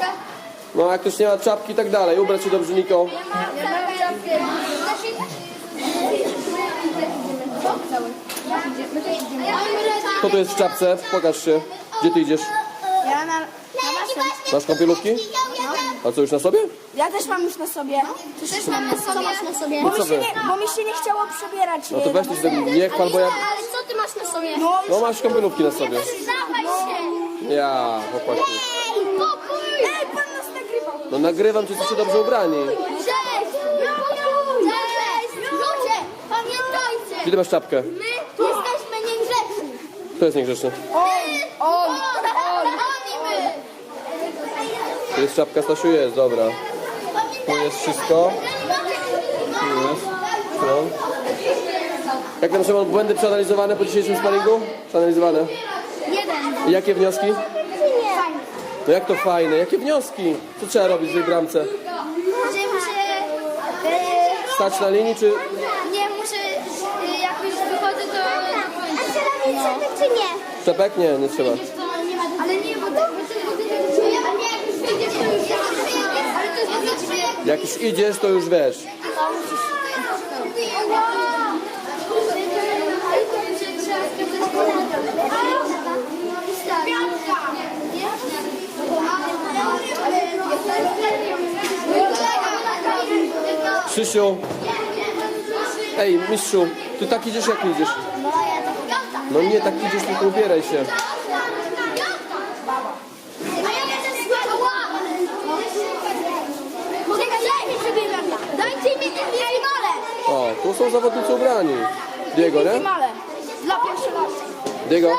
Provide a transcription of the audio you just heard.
czapkę. No jak ktoś nie ma czapki i tak dalej, ubrać się dobrze Niko. Ja mam czapkę. Kto tu jest w czapce? Pokaż się. Gdzie ty idziesz? Ja na. Masz kąpielówki? A co już na sobie? Ja też mam już na sobie. Też mam na sobie. Co masz na sobie? Bo No mi, się nie, bo mi się nie chciało przebierać. No to weź ty się nie chwal, bo ja... Ale co ty masz na sobie? No, No masz kąpielówki na sobie. Ja, chłopaki. Ej, pan nas nagrywał. No nagrywam, czy jesteście dobrze ubrani. Cześć. Cześć. Ludzie, pamiętajcie. Gdzie ty masz czapkę? My jesteśmy niegrzeczni. Kto jest niegrzeczny? On, on. Oni my. To jest czapka, Stasiu jest, dobra. Tu jest wszystko. Tu jest. No. Jak tam Szymon, błędy przeanalizowane po dzisiejszym sparingu? Przeanalizowane. Jeden. Jakie wnioski? No jak to fajne, jakie wnioski? Co trzeba robić w tej bramce? Że muszę... e, Stać na linii, czy... Nie, muszę... e, Jak już wychodzę, to... A chcę robić czepek, czy nie? Czepek? Nie, nie trzeba. Ale nie, bo to... Jak już idziesz, to już wiesz. Krzysiu. Ej, mistrzu, ty tak idziesz, jak idziesz? No nie, tak idziesz, tylko ubieraj się. O, tu są zawodnicy ubrani. Diego, nie? Dla. Diego?